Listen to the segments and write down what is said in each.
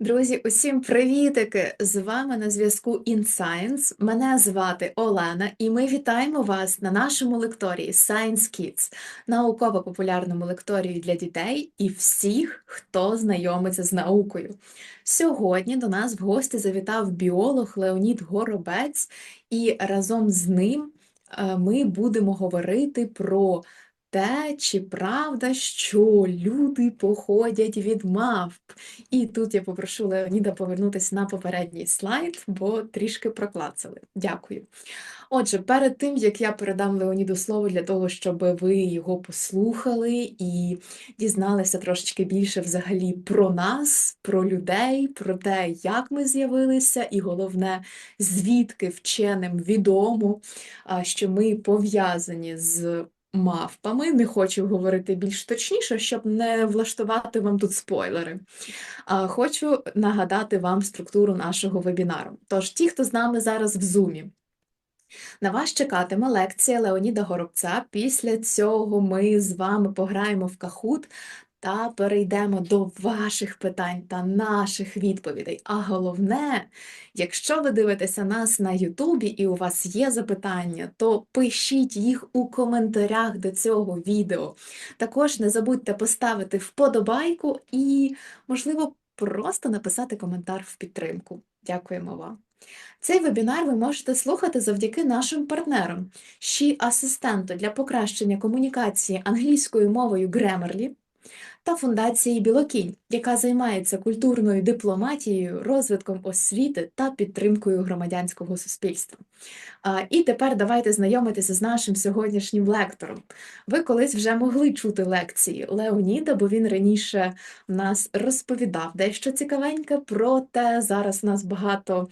Друзі, усім привітики! З вами на зв'язку InScience. Мене звати Олена, і ми вітаємо вас на нашому лекторії Science Kids, науково-популярному лекторії для дітей і всіх, хто знайомиться з наукою. Сьогодні до нас в гості завітав біолог Леонід Горобець, і разом з ним е, ми будемо говорити про те, чи правда, що люди походять від мавп. І тут я попрошу Леоніда повернутися на попередній слайд, бо трішки проклацали. Дякую. Отже, перед тим як я передам Леоніду слово для того, щоб ви його послухали і дізналися трошечки більше взагалі про нас, про людей, про те, як ми з'явилися, і головне, звідки вченим відомо, що ми пов'язані з мавпами. Не хочу говорити більш точніше, щоб не влаштувати вам тут спойлери. А, Хочу нагадати вам структуру нашого вебінару. Тож, ті, хто з нами зараз в зумі. На вас чекатиме лекція Леоніда Горобця. Після цього ми з вами пограємо в кахут та перейдемо до ваших питань та наших відповідей. А головне, якщо ви дивитеся нас на Ютубі і у вас є запитання, то пишіть їх у коментарях до цього відео. Також не забудьте поставити вподобайку і, можливо, просто написати коментар в підтримку. Дякуємо вам. Цей вебінар ви можете слухати завдяки нашим партнерам, Ші асистенту для покращення комунікації англійською мовою Grammarly та фундації Білокінь, яка займається культурною дипломатією, розвитком освіти та підтримкою громадянського суспільства. І тепер давайте знайомитися з нашим сьогоднішнім лектором. Ви колись вже могли чути лекції Леоніда, бо він раніше нас розповідав дещо цікавеньке, проте зараз нас багато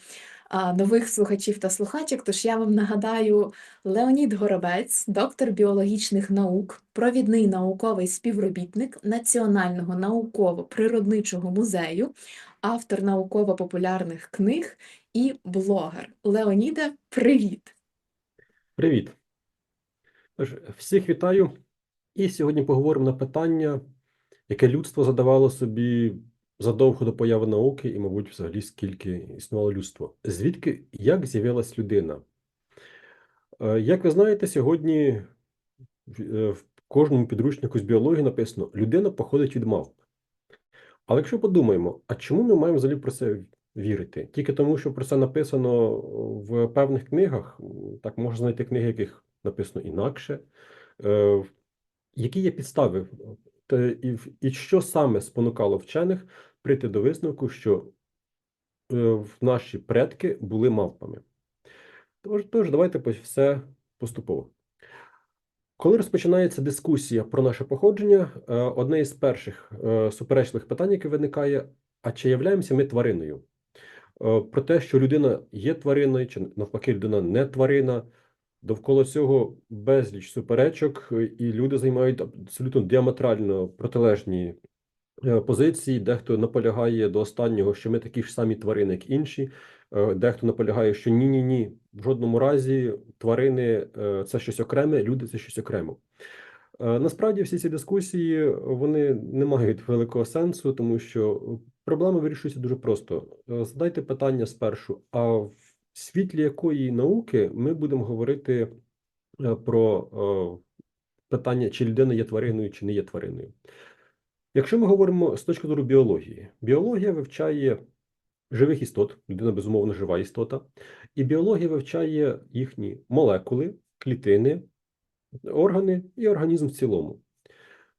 нових слухачів та слухачок. Тож я вам нагадаю Леонід Горобець, доктор біологічних наук, провідний науковий співробітник Національного науково-природничого музею, автор науково-популярних книг і блогер. Леоніде, привіт! Привіт. Тож, всіх вітаю. І сьогодні поговоримо на питання, яке людство задавало собі задовго до появи науки, і, мабуть, взагалі скільки існувало людство. Звідки як з'явилась людина? Е, Як ви знаєте, сьогодні в е, кожному підручнику з біології написано: людина походить від мавп. Але якщо подумаємо, а чому ми маємо взагалі про це вірити? Тільки тому, що про це написано в певних книгах, так можна знайти книги, яких написано інакше. Е, Які є підстави, Та і, і що саме спонукало вчених прийти до висновку, що е, наші предки були мавпами? Тож, тож давайте все поступово. Коли розпочинається дискусія про наше походження, е, одне із перших е, суперечливих питань, яке виникає: а чи являємося ми твариною? Е, Про те, що людина є твариною, чи навпаки, людина не тварина. Довкола цього безліч суперечок, е, і люди займають абсолютно діаметрально протилежні е, позиції. Дехто наполягає до останнього, що ми такі ж самі тварини, як інші. Е, Дехто наполягає, що ні, ні, ні, в жодному разі тварини це щось окреме, люди це щось окремо. Е, Насправді всі ці дискусії вони не мають великого сенсу, тому що проблема вирішується дуже просто. Задайте питання спершу, а в світлі якої науки ми будемо говорити е, про е, питання, чи людина є твариною, чи не є твариною. Якщо ми говоримо з точки зору біології, біологія вивчає живих істот, людина безумовно жива істота, і біологія вивчає їхні молекули, клітини, органи і організм в цілому.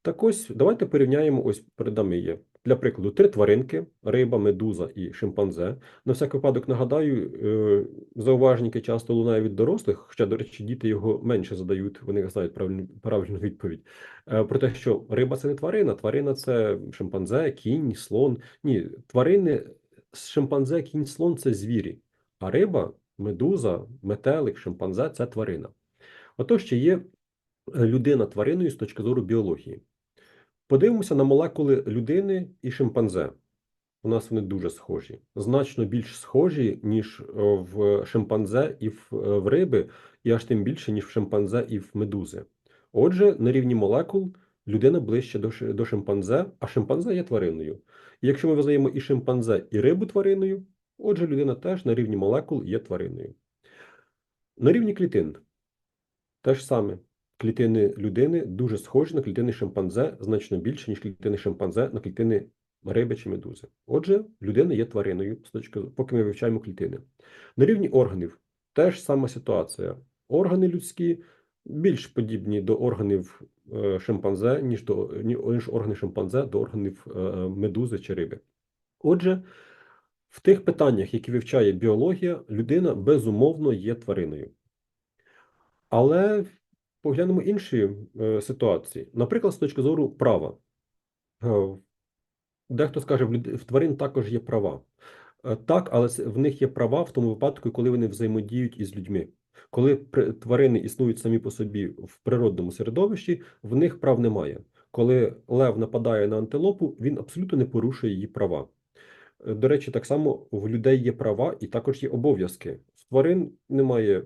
Так ось давайте порівняємо. Ось перед нами є для прикладу три тваринки: риба, медуза і шимпанзе. На всяк випадок нагадаю, е, зауваження, часто лунає від дорослих, хоча, до речі, діти його менше задають, вони знають правильну, правильну відповідь. е, Про те, що риба це не тварина, тварина це шимпанзе, кінь, слон. Ні, тварини шимпанзе, кінь, слон це звірі, а риба, медуза, метелик, шимпанзе це тварина. Отож, чи є людина твариною з точки зору біології? Подивимося на молекули людини і шимпанзе. У нас вони дуже схожі, значно більш схожі, ніж е, в шимпанзе і в, е, в риби, і аж тим більше, ніж в шимпанзе і в медузи. Отже, на рівні молекул людина ближче до шимпанзе, а шимпанзе є твариною. І якщо ми визнаємо і шимпанзе, і рибу твариною, отже, людина теж на рівні молекул є твариною. На рівні клітин те ж саме. Клітини людини дуже схожі на клітини шимпанзе, значно більше, ніж клітини шимпанзе на клітини риби чи медузи. Отже, людина є твариною, з точки, поки ми вивчаємо клітини. На рівні органів теж сама ситуація. Органи людські більш подібні до органів е, шимпанзе, ніж до ні- ніж органи шимпанзе до органів е, медузи чи риби. Отже, в тих питаннях, які вивчає біологія, людина безумовно є твариною. Але поглянемо інші е, ситуації. Наприклад, з точки зору права. Е, Дехто скаже, в, тварин також є права. Е, Так, але в них є права в тому випадку, коли вони взаємодіють із людьми. Коли тварини існують самі по собі в природному середовищі, в них прав немає. Коли лев нападає на антилопу, він абсолютно не порушує її права. До речі, так само в людей є права і також є обов'язки. В тварин немає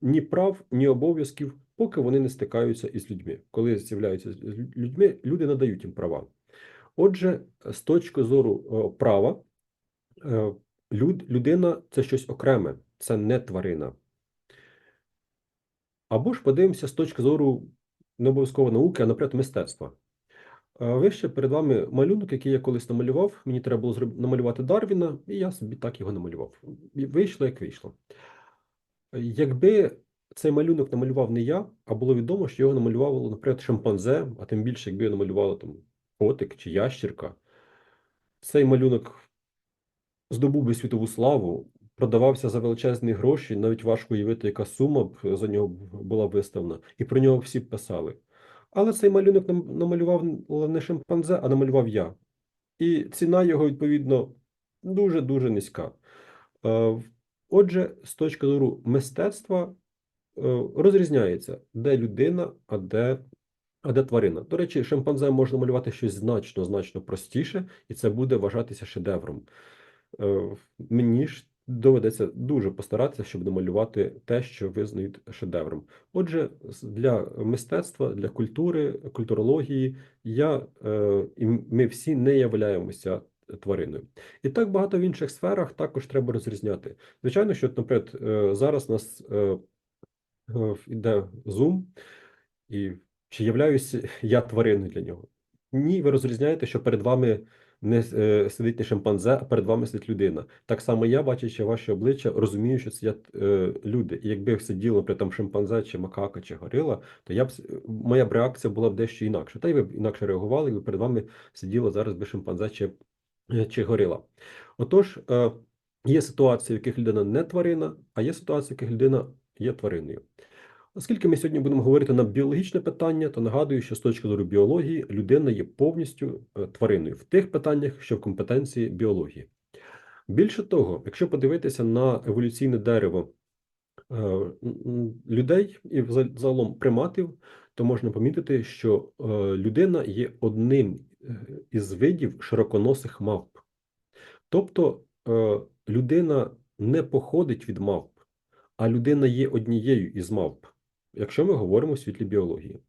ні прав, ні обов'язків, поки вони не стикаються із людьми. Коли з'являються з людьми, люди надають їм права. Отже, з точки зору е, права, е, люд, людина це щось окреме, це не тварина. Або ж подивимося з точки зору не обов'язково науки, а, наприклад, мистецтва. Е, Вище перед вами малюнок, який я колись намалював. Мені треба було намалювати Дарвіна, і я собі так його намалював. Вийшло, як вийшло. Якби цей малюнок намалював не я, а було відомо, що його намалювало, наприклад, шимпанзе, а тим більше, якби його намалювала там котик чи ящірка, цей малюнок здобув би світову славу, продавався за величезні гроші, навіть важко уявити, яка сума б за нього була виставлена, і про нього всі писали. Але цей малюнок намалював не шимпанзе, а намалював я. І ціна його, відповідно, дуже-дуже низька. Е, Отже, з точки зору мистецтва розрізняється, де людина, а де, а де тварина. До речі, шимпанзе можна малювати щось значно, значно простіше, і це буде вважатися шедевром. Е, Мені ж доведеться дуже постаратися, щоб намалювати те, що визнають шедевром. Отже, для мистецтва, для культури, культурології я е, і ми всі не являємося твариною. І так багато в інших сферах також треба розрізняти. Звичайно, що, наприклад, е, зараз нас е, е, йде Zoom, і чи являюся я твариною для нього? Ні, ви розрізняєте, що перед вами не е, сидить не шимпанзе, а перед вами сидить людина. Так само я, бачачи ваше обличчя, розумію, що я е, люди. І якби сиділо при там шимпанзе, чи макака, чи горила, то я б моя б реакція була б дещо інакша. Та й ви б інакше реагували, якби перед вами сиділо зараз би шимпанзе чи, е, чи горила. Отож, е, є ситуації, в яких людина не тварина, а є ситуації, в яких людина є твариною. Оскільки ми сьогодні будемо говорити на біологічне питання, то нагадую, що з точки зору біології людина є повністю е, твариною в тих питаннях, що в компетенції біології. Більше того, якщо подивитися на еволюційне дерево е, людей і загалом приматів, то можна помітити, що е, людина є одним із видів широконосих мавп. Тобто людина не походить від мавп, а людина є однією із мавп, якщо ми говоримо в світлі біології.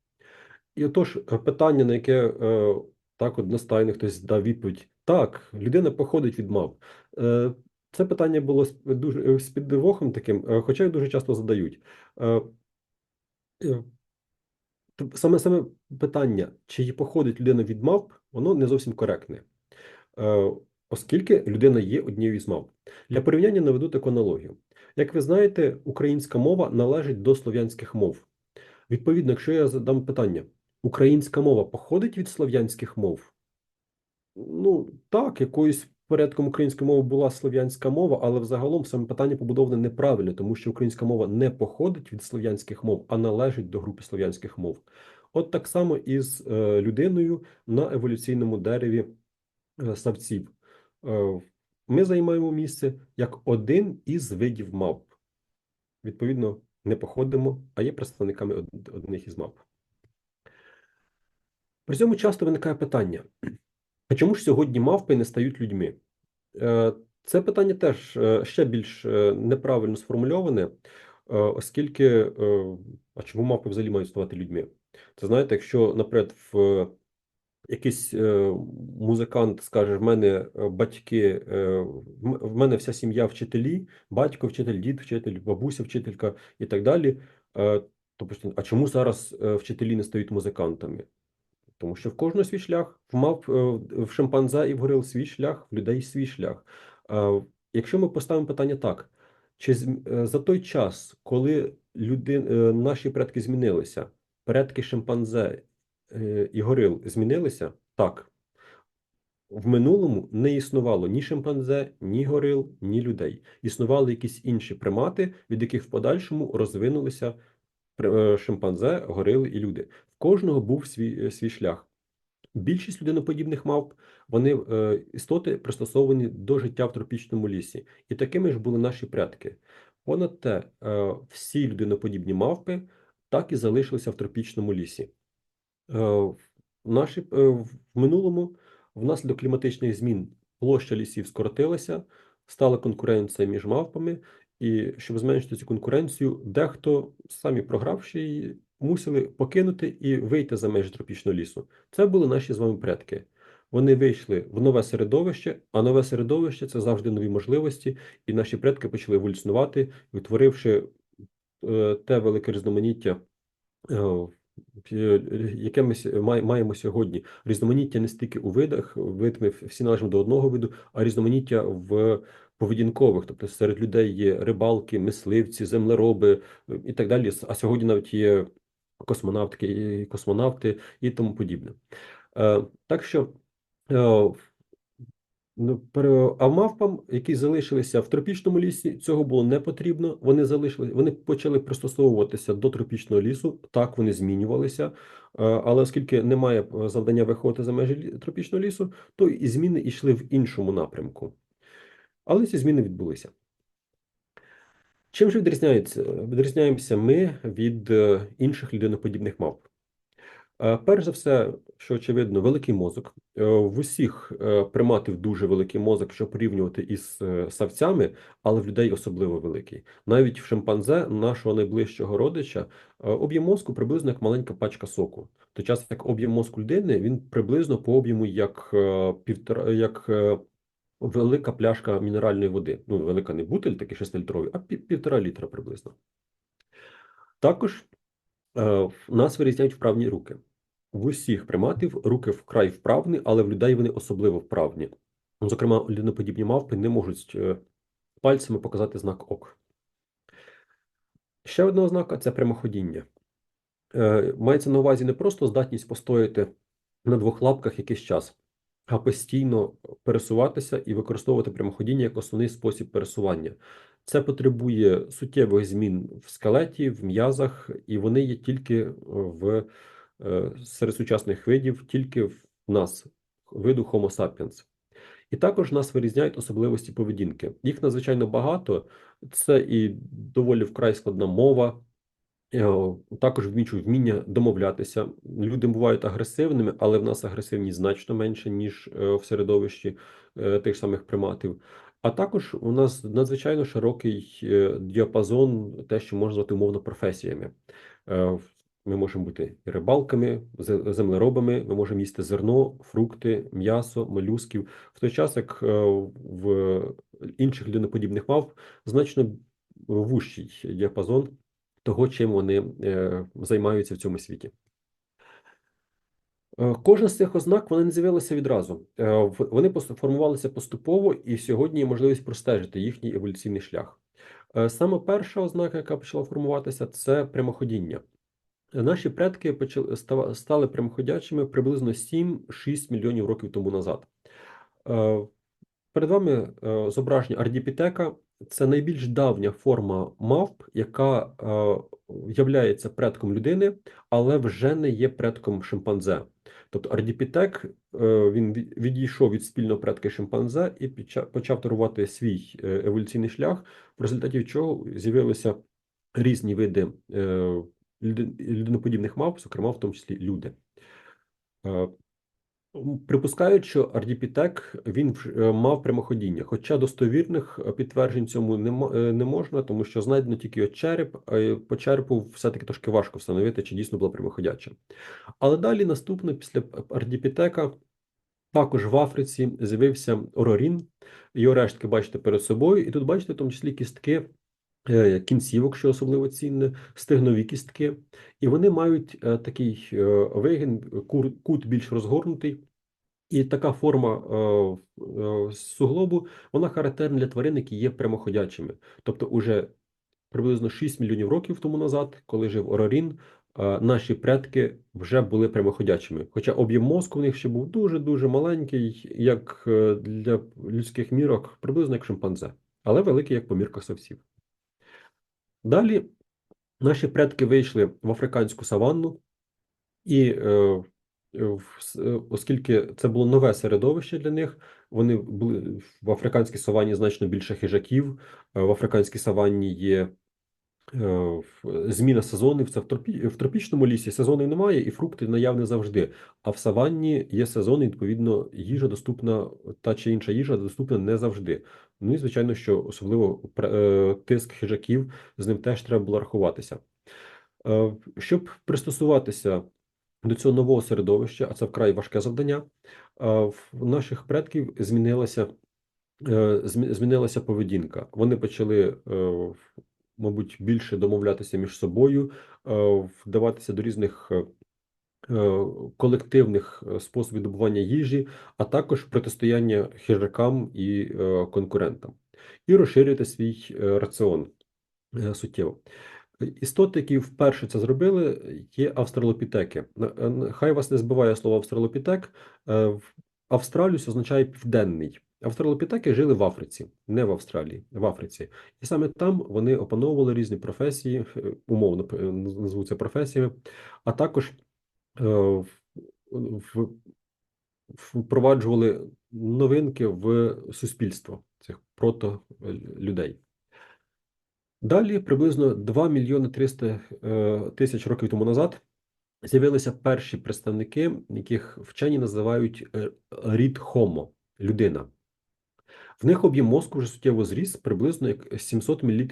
І отож, е, питання, на яке е, так одностайно хтось дав відповідь: так, людина походить від мавп. Е, Це питання було дуже з піддивохом таким, хоча й дуже часто задають. Саме саме питання, чи походить людина від мавп, воно не зовсім коректне. Оскільки людина є однією з мав. Для порівняння наведу таку аналогію. Як ви знаєте, українська мова належить до слов'янських мов. Відповідно, якщо я задам питання, українська мова походить від слов'янських мов? Ну, так, якоюсь порядком української мови була слов'янська мова, але взагалом саме питання побудоване неправильно, тому що українська мова не походить від слов'янських мов, а належить до групи слов'янських мов. От так само і з е, людиною на еволюційному дереві е, савців. Ми займаємо місце як один із видів мавп. Відповідно, не походимо, а є представниками одних із мавп. При цьому часто виникає питання: а чому ж сьогодні мавпи не стають людьми? Е, Це питання теж е, ще більш е, неправильно сформульоване, оскільки а чому мавпи взагалі мають ставати людьми? Це знаєте, якщо, наприклад, в якийсь е, музикант скаже: в мене е, батьки, е, в мене вся сім'я вчителі, батько вчитель, дід вчитель, бабуся вчителька і так далі. Е, тобто, а чому зараз вчителі не стають музикантами? Тому що в кожного свій шлях, в мав в шимпанзе і в горил свій шлях, в людей свій шлях. Якщо ми поставимо питання так, чи за той час, коли люди, наші предки змінилися, предки шимпанзе і горил змінилися? Так. В минулому не існувало ні шимпанзе, ні горил, ні людей. Існували якісь інші примати, від яких в подальшому розвинулися е, шимпанзе, горили і люди. В кожного був свій, е, свій шлях. Більшість людиноподібних мавп вони е, істоти пристосовані до життя в тропічному лісі, і такими ж були наші предки. Понад те, е, всі людиноподібні мавпи так і залишилися в тропічному лісі. Е, в наші е, в минулому внаслідок кліматичних змін площа лісів скоротилася, стала конкуренція між мавпами, і щоб зменшити цю конкуренцію, дехто самі програвши її, мусили покинути і вийти за межі тропічного лісу. Це були наші з вами предки. Вони вийшли в нове середовище, а нове середовище це завжди нові можливості, і наші предки почали еволюціонувати, відтворивши е, те велике різноманіття, яке ми маємо сьогодні. Різноманіття не стільки у видах, вид ми всі належимо до одного виду, а різноманіття в поведінкових. Тобто серед людей є рибалки, мисливці, землероби е, і так далі. А сьогодні навіть є космонавтики, космонавти і тому подібне. Е, Так що е, пере- А мавпам, які залишилися в тропічному лісі, цього було не потрібно. Вони залишили, вони почали пристосовуватися до тропічного лісу. Так, вони змінювалися. Е, Але оскільки немає е, завдання виходити за межі тропічного лісу, то і зміни йшли в іншому напрямку. Але ці зміни відбулися. Чим же відрізняється, відрізняємося ми від е, інших людиноподібних мавп? Е, Перш за все, що очевидно, великий мозок. Е, В усіх е, приматів дуже великий мозок, якщо порівнювати із савцями, але в людей особливо великий. Навіть в шимпанзе, нашого найближчого родича, об'єм мозку приблизно як маленька пачка соку. Той час як об'єм мозку людини, він приблизно по об'єму як півтора, як велика пляшка мінеральної води. Ну, велика не бутиль, такий 6-літровий, а півтора літра приблизно. Також нас вирізняють вправні руки. В усіх приматів руки вкрай вправні, але в людей вони особливо вправні. Зокрема, людиноподібні мавпи не можуть е, пальцями показати знак ок. Ще одна ознака це прямоходіння. Е, Мається на увазі не просто здатність постояти на двох лапках якийсь час, а постійно пересуватися і використовувати прямоходіння як основний спосіб пересування. Це потребує суттєвих змін в скелеті, в м'язах, і вони є тільки в серед сучасних видів, тільки в нас, виду Homo sapiens. І також нас вирізняють особливості поведінки. Їх надзвичайно багато. Це і доволі вкрай складна мова, е, також вмічу вміння домовлятися. Люди бувають агресивними, але в нас агресивність значно менше, ніж е, в середовищі е, тих самих приматів. А також у нас надзвичайно широкий е, діапазон, те, що можна назвати умовно професіями. Ми можемо бути і рибалками, зе- землеробами, ми можемо їсти зерно, фрукти, м'ясо, молюсків. В той час, як е, в інших людиноподібних мавп значно вужчий діапазон того, чим вони е, займаються в цьому світі. Е, Кожна з цих ознак вона не з'явилася відразу. Вони формувалися поступово, і сьогодні є можливість простежити їхній еволюційний шлях. Саме перша ознака, яка почала формуватися, це прямоходіння. Наші предки почали стали прямоходячими приблизно 7-6 мільйонів років тому назад. Е, Перед вами е, зображення ардіпітека. Це найбільш давня форма мавп, яка е, являється предком людини, але вже не є предком шимпанзе. Тобто ардіпітек він відійшов від спільного предка шимпанзе і почав торувати свій еволюційний шлях, в результаті чого з'явилися різні види людиноподібних мавп, зокрема в тому числі люди. Е, Припускають, що ардіпітек він е, мав прямоходіння, хоча достовірних е, підтверджень цьому не, мо- не можна, тому що знайдено тільки от череп, по черепу все-таки трошки важко встановити, чи дійсно була прямоходяча. Але далі наступне після ардіпітека також в Африці з'явився орорін. Його рештки бачите перед собою, і тут бачите в тому числі кістки кінцівок, що особливо цінне, стегнові кістки, і вони мають е, такий е, вигін, кут більш розгорнутий. І така форма е, е, суглобу, вона характерна для тварин, які є прямоходячими. Тобто, уже приблизно 6 мільйонів років тому назад, коли жив Орорін, е, наші предки вже були прямоходячими. Хоча об'єм мозку в них ще був дуже-дуже маленький, як е, для людських мірок, приблизно як шимпанзе, але великий, як по мірках совсів. Далі наші предки вийшли в африканську саванну, і е, с- е, оскільки це було нове середовище для них, вони були в африканській саванні значно більше хижаків. е, В африканській саванні є е, зміна сезонів. Це в, тропі, в тропічному лісі сезонів немає, і фрукти наявні завжди. А в саванні є сезони, і, відповідно, їжа доступна, та чи інша їжа доступна не завжди. Ну і звичайно, що особливо е, тиск хижаків з ним теж треба було рахуватися. Е, Щоб пристосуватися до цього нового середовища, а це вкрай важке завдання, е, в наших предків змінилася, е, змінилася поведінка. Вони почали, е, мабуть, більше домовлятися між собою, е, вдаватися до різних е, е, колективних способів добування їжі, а також протистояння хижакам і конкурентам, і розширювати свій раціон суттєво. Істоти, які вперше це зробили, є австралопітеки. Хай вас не збиває слово австралопітек. Австраліус означає південний. Австралопітеки жили в Африці, не в Австралії, в Африці. І саме там вони опановували різні професії, е, умовно е, назву це професіями, а також е, впроваджували новинки в суспільство цих прото-людей. Далі, приблизно 2 мільйони 300 е, тисяч років тому назад, з'явилися перші представники, яких вчені називають рід Homo – людина. В них об'єм мозку вже суттєво зріс, приблизно як 700 мл.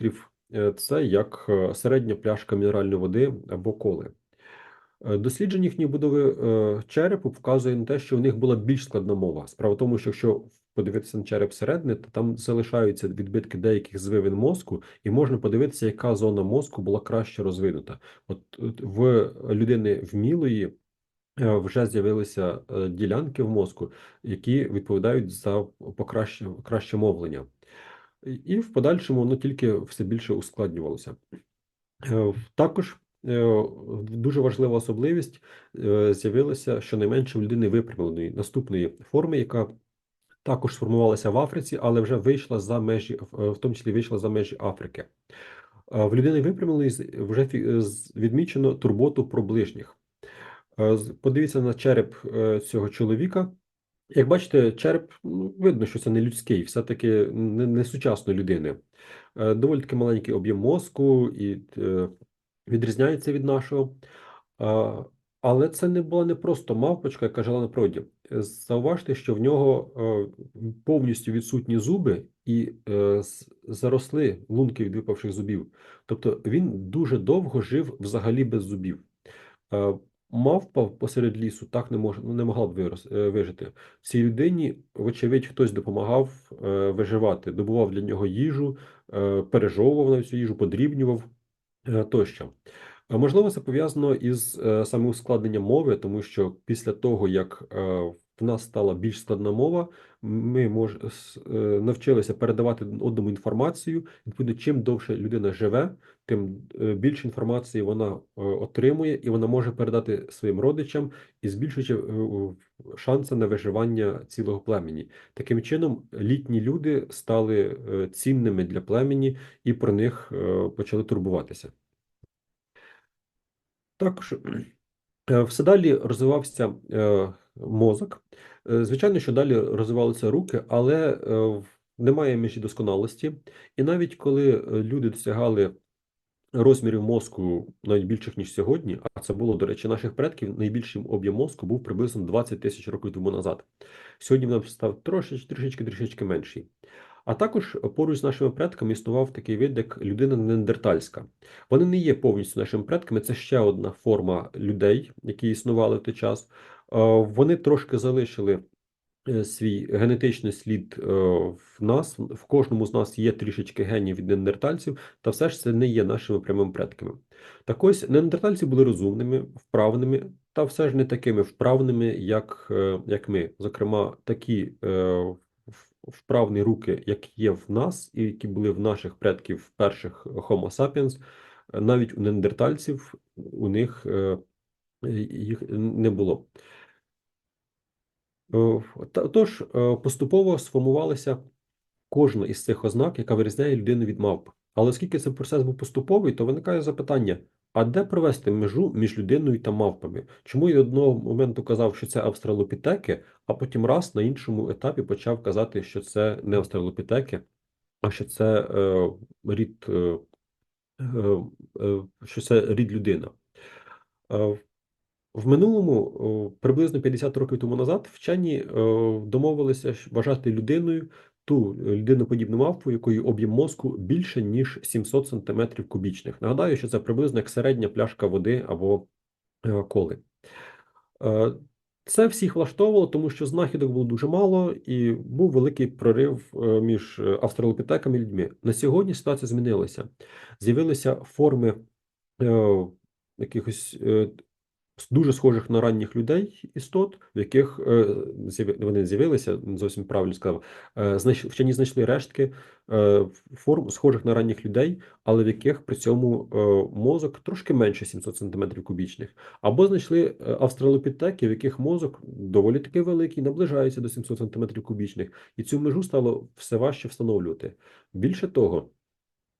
Це як е, середня пляшка мінеральної води або коли. Е, Дослідження їхньої будови е, черепу вказує на те, що в них була більш складна мова. Справа в тому, що якщо подивитися на череп середини, то там залишаються відбитки деяких звивин мозку, і можна подивитися, яка зона мозку була краще розвинута. От, в людини вмілої е, вже з'явилися е, ділянки в мозку, які відповідають за покраще, краще мовлення. І- в подальшому воно тільки все більше ускладнювалося. Е, Також е, дуже важлива особливість е, з'явилася щонайменше в людини випрямленої наступної форми, яка також сформувалася в Африці, але вже вийшла за межі, е, в тому числі вийшла за межі Африки. Е, В людини випрямленої вже відмічено турботу про ближніх. Е, Подивіться на череп е, цього чоловіка. Як бачите, череп ну, видно, що це не людський, все-таки не, не сучасної людини. Е, Доволі таки маленький об'єм мозку і відрізняється від нашого. Але це не була не просто мавпочка, яка жила на природі. Е, Зауважте, що в нього повністю відсутні зуби і заросли лунки від випавших зубів. Тобто він дуже довго жив взагалі без зубів. Мавпа посеред лісу так не може, ну, не могла б вирос, е, вижити. Цій людині, вочевидь, хтось допомагав е, виживати, добував для нього їжу, е, пережовував на цю їжу, подрібнював е, тощо. Е, Можливо, це пов'язано із е, саме ускладненням мови, тому що після того, як е, в нас стала більш складна мова, ми мож, е, навчилися передавати одному інформацію. Відповідно, чим довше людина живе, тим е, більше інформації вона е, отримує, і вона може передати своїм родичам і збільшуючи шанси на виживання цілого племені. Таким чином, літні люди стали цінними для племені і про них почали турбуватися. Також все далі розвивався мозок. Е, Звичайно, що далі розвивалися руки, але е, немає межі досконалості. І навіть коли е, люди досягали розмірів мозку навіть більших, ніж сьогодні, а це було, до речі, наших предків, найбільший об'єм мозку був приблизно 20 тисяч років тому назад. Сьогодні він став трошечки, трішечки, трішечки менший. А також поруч з нашими предками існував такий вид, як людина неандертальська. Вони не є повністю нашими предками, це ще одна форма людей, які існували в той час. Е, Вони трошки залишили е, свій генетичний слід е, в нас. В кожному з нас є трішечки генів від неандертальців, та все ж це не є нашими прямими предками. Так ось неандертальці були розумними, вправними, та все ж не такими вправними, як, як ми. Зокрема, такі вправні руки, як є в нас, і які були в наших предків перших Homo sapiens, навіть у неандертальців у них їх не було. Е, Тож е, поступово сформувалася кожна із цих ознак, яка вирізняє людину від мавп. Але оскільки цей процес був поступовий, то виникає запитання: а де провести межу між людиною та мавпами? Чому я одного моменту казав, що це австралопітеки, а потім раз на іншому етапі почав казати, що це не австралопітеки, а що це е, рід, е, е, е, що це рід людина. Е, в минулому, приблизно 50 років тому назад, вчені домовилися вважати людиною ту е, людиноподібну мавпу, якої об'єм мозку більше, ніж 700 см кубічних. Нагадаю, що це приблизно як середня пляшка води або е, коли. Е, Це всіх влаштовувало, тому що знахідок було дуже мало, і був великий прорив між австралопітеками і людьми. На сьогодні ситуація змінилася. З'явилися форми якихось дуже схожих на ранніх людей істот, в яких е, вони з'явилися, зовсім правильно сказав. е, Вчені знайшли рештки е, форм схожих на ранніх людей, але в яких при цьому мозок трошки менше 700 см кубічних. Або знайшли австралопітеки, в яких мозок доволі таки великий, наближається до 700 см кубічних, і цю межу стало все важче встановлювати. Більше того.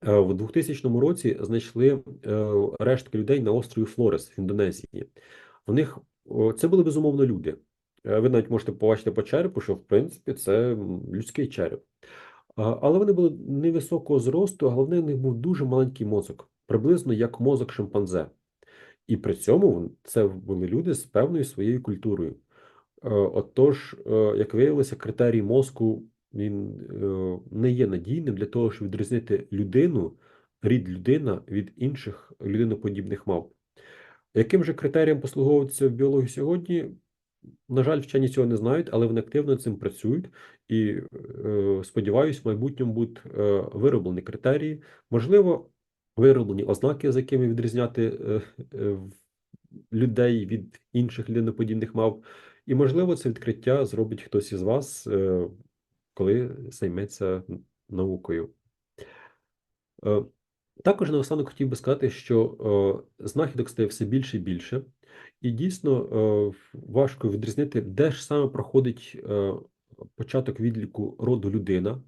Е, В 2000 році знайшли е, рештки людей на острові Флорес в Індонезії. В них це були безумовно люди. Е, Ви навіть можете побачити по черепу, що в принципі це людський череп. Але вони були невисокого зросту, головне, в них був дуже маленький мозок, приблизно як мозок шимпанзе. І при цьому це були люди з певною своєю культурою. Отож, як виявилося, критерій мозку він е, не є надійним для того, щоб відрізнити людину, рід людина від інших людиноподібних мавп. Яким же критерієм послуговуються в біології сьогодні? На жаль, вчені цього не знають, але вони активно цим працюють і е, сподіваюсь, в майбутньому будуть е, вироблені критерії, можливо, вироблені ознаки, за якими відрізняти людей від інших людиноподібних мав. І, можливо, це відкриття зробить хтось із вас, коли займеться наукою. Е, Також наостанок хотів би сказати, що е, знахідок стає все більше і більше, і дійсно е, важко відрізнити, де ж саме проходить початок відліку роду людина.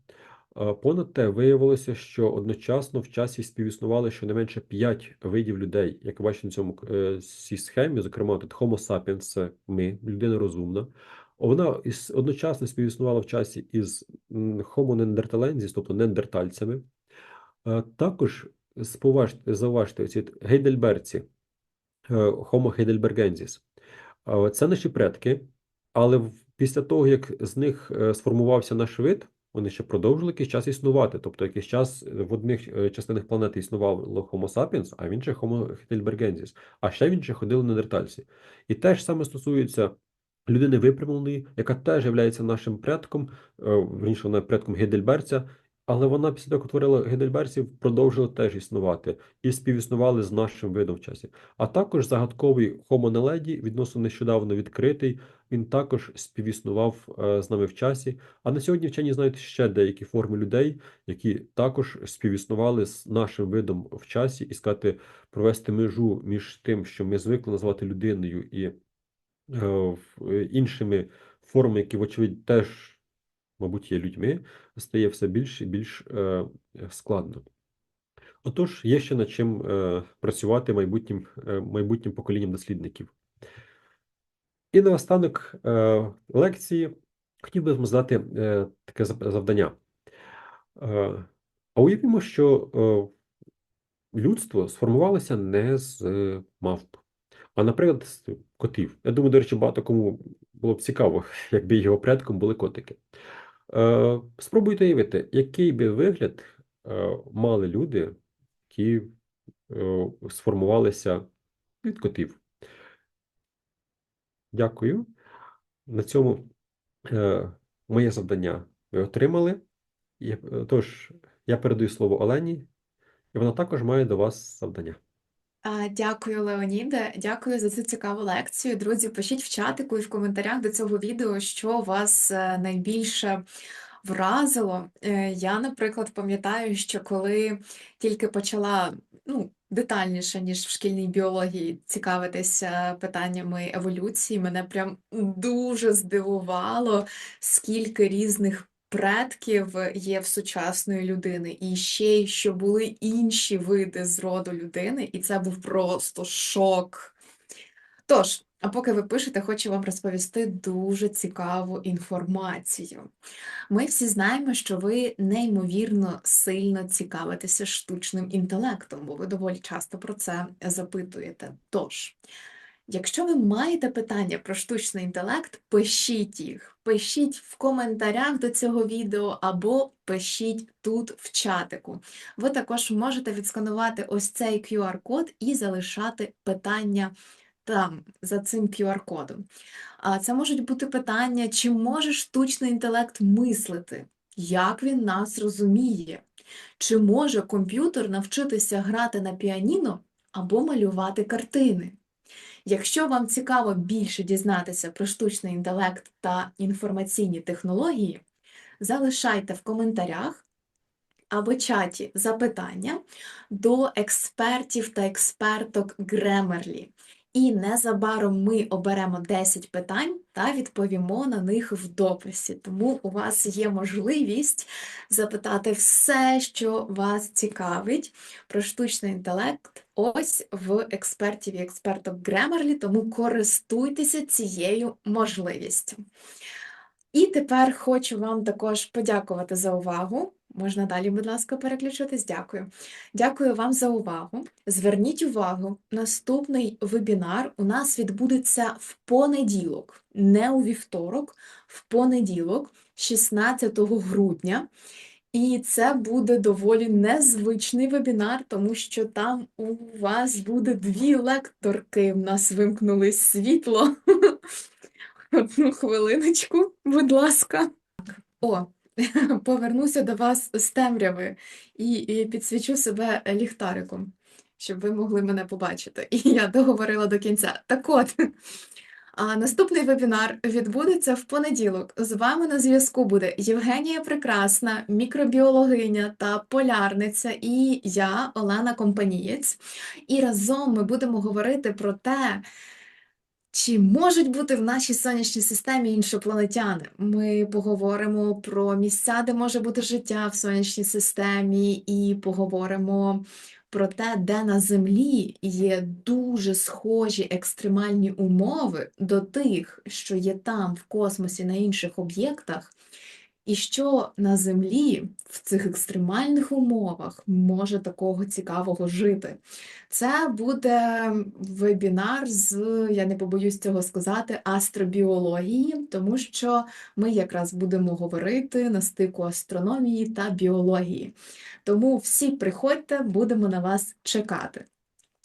Понад те, виявилося, що одночасно в часі співіснували щонайменше 5 видів людей. Як бачите на цьому цій схемі, зокрема, тут Homo sapiens, це ми, людина розумна. Вона одночасно співіснувала в часі із neanderthalensis, тобто неандертальцями. Е, Також зауважте, ці гейдельберці, е, Homo heidelbergensis. Е, Це наші предки, але після того, як з них сформувався наш вид, вони ще продовжили якийсь час існувати. Тобто якийсь час в одних частинах планети існувало Homo sapiens, а в інших Homo heidelbergensis. А ще в інших ходили неандертальці. І те ж саме стосується людини випрямленої, яка теж є нашим предком, е, вірніше, вона предком Гейдельберця, але вона після того, як утворила Гейдельберців, продовжила теж існувати і співіснували з нашим видом в часі. А також загадковий Homo naledi, відносно нещодавно відкритий, він також співіснував е, з нами в часі. А на сьогодні вчені знають ще деякі форми людей, які також співіснували з нашим видом в часі, і сказати, провести межу між тим, що ми звикли називати людиною, і іншими формами, які, вочевидь, теж, мабуть, є людьми, стає все більш і більш е, складно. Отож, є ще над чим е, працювати майбутнім, е, майбутнім поколінням дослідників. І наостанок е, лекції хотів би задати е, таке завдання. Е, а уявімо, що е, людство сформувалося не з е, мавп, а, наприклад, котів. Я думаю, до речі, багато кому було б цікаво, якби його предком були котики. Е, Спробуйте уявити, який би вигляд е, мали люди, які е, сформувалися від котів. Дякую. На цьому е, моє завдання ви отримали. Е, Тож, я передаю слово Олені, і вона також має до вас завдання. Дякую, Леоніде. Дякую за цю цікаву лекцію. Друзі, пишіть в чатику і в коментарях до цього відео, що вас е, найбільше вразило. Е, Я, наприклад, пам'ятаю, що коли тільки почала ну, детальніше, ніж в шкільній біології, цікавитися питаннями еволюції, мене прям дуже здивувало, скільки різних предків є в сучасної людини, і ще й що були інші види з роду людини, і це був просто шок. Тож, а поки ви пишете, хочу вам розповісти дуже цікаву інформацію. Ми всі знаємо, що ви неймовірно сильно цікавитеся штучним інтелектом, бо ви доволі часто про це запитуєте. Тож, якщо ви маєте питання про штучний інтелект, пишіть їх, пишіть в коментарях до цього відео або пишіть тут в чатику. Ви також можете відсканувати ось цей QR-код і залишати питання там, за цим QR-кодом. Це можуть бути питання, чи може штучний інтелект мислити, як він нас розуміє, чи може комп'ютер навчитися грати на піаніно або малювати картини. Якщо вам цікаво більше дізнатися про штучний інтелект та інформаційні технології, залишайте в коментарях або чаті запитання до експертів та експерток Grammarly. І незабаром ми оберемо 10 питань та відповімо на них в дописі. Тому у вас є можливість запитати все, що вас цікавить про штучний інтелект, ось в експертів і експерток Grammarly, тому користуйтеся цією можливістю. І тепер хочу вам також подякувати за увагу. Можна далі, будь ласка, переключитись. Дякую. Дякую вам за увагу. Зверніть увагу, наступний вебінар у нас відбудеться в понеділок, не у вівторок, в понеділок, 16 грудня. І це буде доволі незвичний вебінар, тому що там у вас буде дві лекторки. В нас вимкнули світло. Одну хвилиночку, будь ласка. О, повернуся до вас з темряви і, і підсвічу себе ліхтариком, щоб ви могли мене побачити. І я договорила до кінця. Так от, а наступний вебінар відбудеться в понеділок. З вами на зв'язку буде Євгенія Прекрасна, мікробіологиня та полярниця, і я, Олена Компанієць. І разом ми будемо говорити про те, чи можуть бути в нашій сонячній системі іншопланетяни? Ми поговоримо про місця, де може бути життя в сонячній системі, і поговоримо про те, де на Землі є дуже схожі екстремальні умови до тих, що є там в космосі на інших об'єктах, і що на Землі в цих екстремальних умовах може такого цікавого жити. Це буде вебінар з, я не побоюсь цього сказати, астробіології, тому що ми якраз будемо говорити на стику астрономії та біології. Тому всі приходьте, будемо на вас чекати.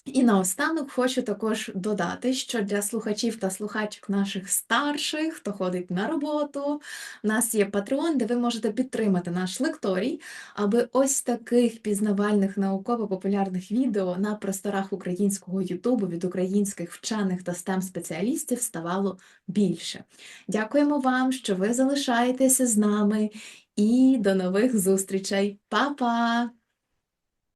І наостанок хочу також додати, що для слухачів та слухачок наших старших, хто ходить на роботу, у нас є Patreon, де ви можете підтримати наш лекторій, аби ось таких пізнавальних науково-популярних відео на просторах українського Ютубу від українських вчених та STEM спеціалістів ставало більше. Дякуємо вам, що ви залишаєтеся з нами, і до нових зустрічей. Па-па!